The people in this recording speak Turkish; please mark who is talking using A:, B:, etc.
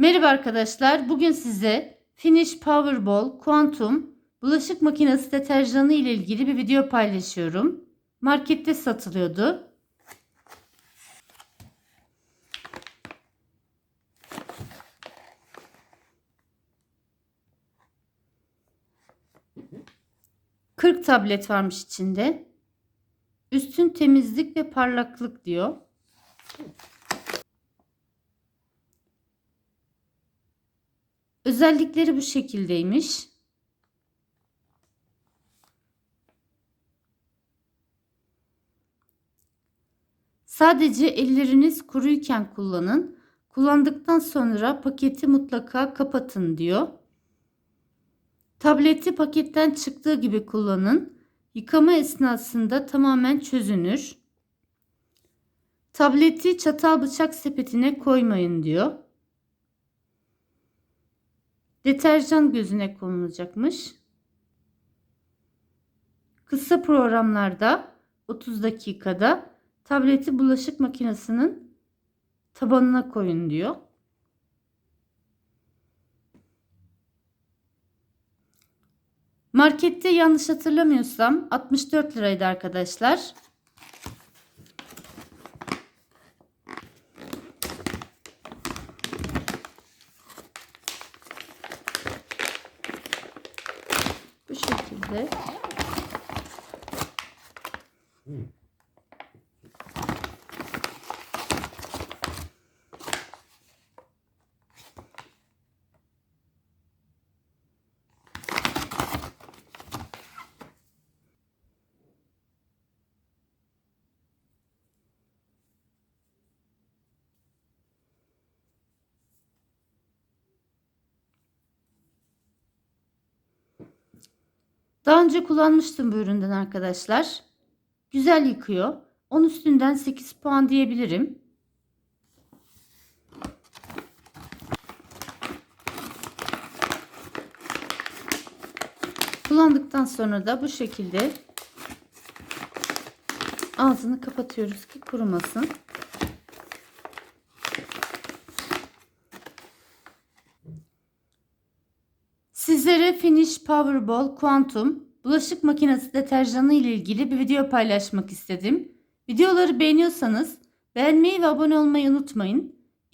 A: Merhaba arkadaşlar. Bugün size Finish Powerball Quantum bulaşık makinesi deterjanı ile ilgili bir video paylaşıyorum. Markette satılıyordu. ...40 tablet varmış içinde. Üstün temizlik ve parlaklık diyor. Özellikleri bu şekildeymiş. Sadece elleriniz kuruyken kullanın. Kullandıktan sonra paketi mutlaka kapatın diyor. Tableti paketten çıktığı gibi kullanın. Yıkama esnasında tamamen çözünür. Tableti çatal bıçak sepetine koymayın diyor. Deterjan gözüne konulacakmış. Kısa programlarda 30 dakikada tableti bulaşık makinesinin tabanına koyun diyor. Markette yanlış hatırlamıyorsam 64 liraydı arkadaşlar. Bu şekilde. Daha önce kullanmıştım bu üründen arkadaşlar. Güzel yıkıyor. 10 üstünden 8 puan diyebilirim. Kullandıktan sonra da bu şekilde ağzını kapatıyoruz ki kurumasın. Sizlere Finish Powerball Quantum bulaşık makinesi deterjanı ile ilgili bir video paylaşmak istedim. Videoları beğeniyorsanız beğenmeyi ve abone olmayı unutmayın.